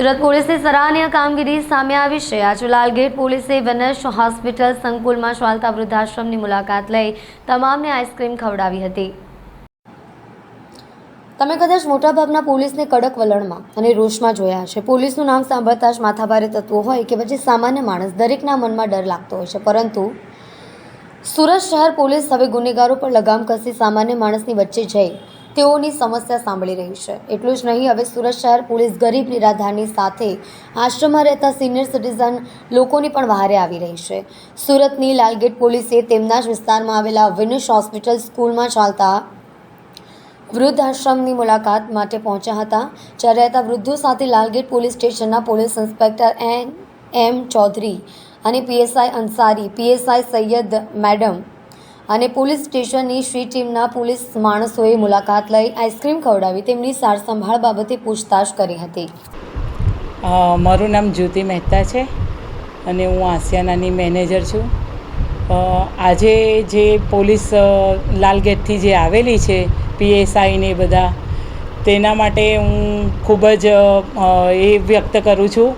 સુરત પોલીસની સરાહનીય કામગીરી સામે આવી છે. આજે લાલગેટ પોલીસે વિનેશ હોસ્પિટલ સંકુલમાં ચાલતા વૃદ્ધાશ્રમની મુલાકાત લઈ તમામને આઈસ્ક્રીમ ખવડાવી હતી. તમે કદાચ મોટાભાગના પોલીસને કડક વલણમાં અને રોષમાં જોયા હશે. પોલીસનું નામ સાંભળતા જ માથાભારે તત્વો હોય કે પછી સામાન્ય માણસ દરેકના મનમાં ડર લાગતો હોય છે. પરંતુ સુરત શહેર પોલીસ હવે ગુનેગારો પર લગામ કસી સામાન્ય માણસની વચ્ચે જઈ તેઓની સમસ્યા સાંભળી રહી છે. એટલું જ નહીં, હવે સુરત શહેર પોલીસ ગરીબ નિરાધારની સાથે આશ્રમમાં રહેતા સિનિયર સિટીઝન લોકોની પણ વહારે આવી રહી છે. સુરતની લાલગેટ પોલીસે તેમના જ વિસ્તારમાં આવેલા વિનુશ હોસ્પિટલ સ્કૂલમાં ચાલતા વૃદ્ધ આશ્રમની મુલાકાત માટે પહોંચ્યા હતા જ્યારે રહેતા વૃદ્ધો સાથે લાલગેટ પોલીસ સ્ટેશનના police inspector N M Chaudhary અને PSI Ansari PSI Saiyed madam અને પોલીસ સ્ટેશનની શ્રી ટીમના પોલીસ માણસોએ મુલાકાત લઈ આઈસ્ક્રીમ ખવડાવી તેમની સારસંભાળ બાબતે પૂછતાછ કરી હતી. મારું નામ જ્યોતિ મહેતા છે અને હું આસિયાનાની મેનેજર છું. આજે જે પોલીસ લાલગેટથી જે આવેલી છે, પીએસઆઈ ને બધા, તેના માટે હું ખૂબ જ એ વ્યક્ત કરું છું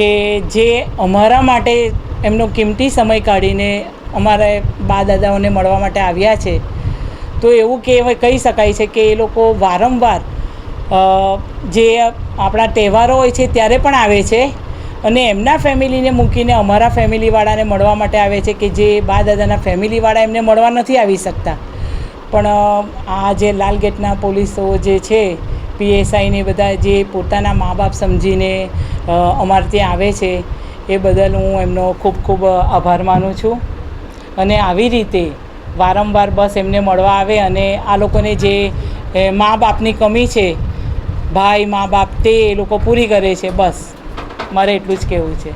કે જે અમારા માટે એમનો કિંમતી સમય કાઢીને અમારા બા દાદાઓને મળવા માટે આવ્યા છે. તો એવું કહેવાય કહી શકાય છે કે એ લોકો વારંવાર જે આપણા તહેવારો હોય છે ત્યારે પણ આવે છે અને એમના ફેમિલીને મૂકીને અમારા ફેમિલીવાળાને મળવા માટે આવે છે કે જે બા દાદાના ફેમિલીવાળા એમને મળવા નથી આવી શકતા. પણ આ જે લાલગેટના પોલીસો જે છે પીએસઆઈને બધા જે પોતાના મા બાપ સમજીને અમારે ત્યાં આવે છે, એ બદલ હું એમનો ખૂબ ખૂબ આભાર માનું છું. અને આવી રીતે વારંવાર બસ એમને મળવા આવે અને આ લોકોને જે મા બાપની કમી છે, ભાઈ મા બાપ તે એ લોકો પૂરી કરે છે, બસ. મારે એટલું જ કહેવું છે.